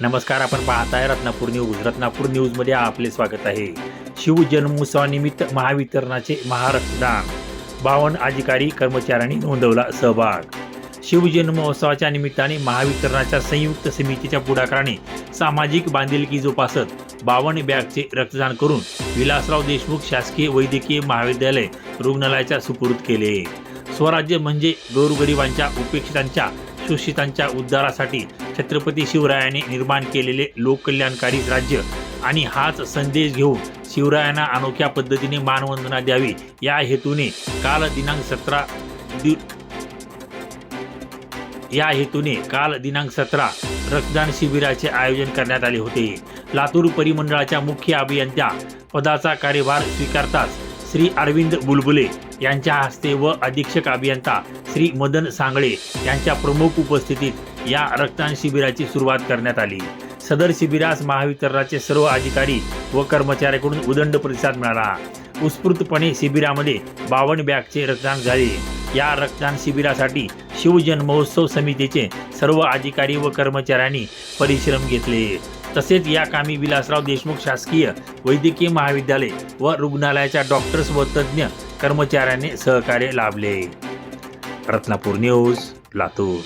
नमस्कार आपण पाहताय रत्नापूर न्यूज. रत्नापूर न्यूजमध्ये आपले स्वागत आहे. शिवजन्मोत्सवानिमित्त महावितरणाचे महारक्तदान. बावन्न अधिकारी कर्मचाऱ्यांनी नोंदवला सहभाग. शिवजन्मोत्सवाच्या निमित्ताने महावितरणाच्या संयुक्त समितीच्या पुढाकाराने सामाजिक बांधिलकी जोपासत बावन्न बॅगचे रक्तदान करून विलासराव देशमुख शासकीय वैद्यकीय महाविद्यालय रुग्णालयाच्या सुपूर्द केले. स्वराज्य म्हणजे गोरगरिबांच्या उपेक्षितांच्या शोषितांच्या उद्धारासाठी छत्रपती शिवरायाने निर्माण केलेले लोककल्याणकारी राज्य आणि हाच संदेश घेऊन शिवरायांना अनोख्या पद्धतीने मानवंदना द्यावी. या हेतूने काल दिनांक सतरा दि या हेतूने काल दिनांक सतरा रक्तदान शिबिराचे आयोजन करण्यात आले होते. लातूर परिमंडळाच्या मुख्य अभियंत्या पदाचा कार्यभार स्वीकारताच श्री अरविंद बुलबुले यांच्या हस्ते व अधीक्षक अभियंता श्री मदन सांगळे यांच्या प्रमुख उपस्थितीत या रक्तदान शिबिराची सुरुवात करण्यात आली. सदर शिबिरास महावितरणाचे सर्व अधिकारी व कर्मचाऱ्यांकडून उदंड प्रतिसाद मिळाला. उत्स्फूर्तपणे शिबिरामध्ये बावन्न बॅगचे रक्तदान झाले. या रक्तदान शिबिरासाठी शिवजन्मोत्सव समितीचे सर्व अधिकारी व कर्मचाऱ्यांनी परिश्रम घेतले. तसेच या कामी विलासराव देशमुख शासकीय वैद्यकीय महाविद्यालय व रुग्णालयाच्या डॉक्टर्स व तज्ज्ञ कर्मचाऱ्यांनी सहकार्य लाभले. रत्नापूर न्यूज लातूर.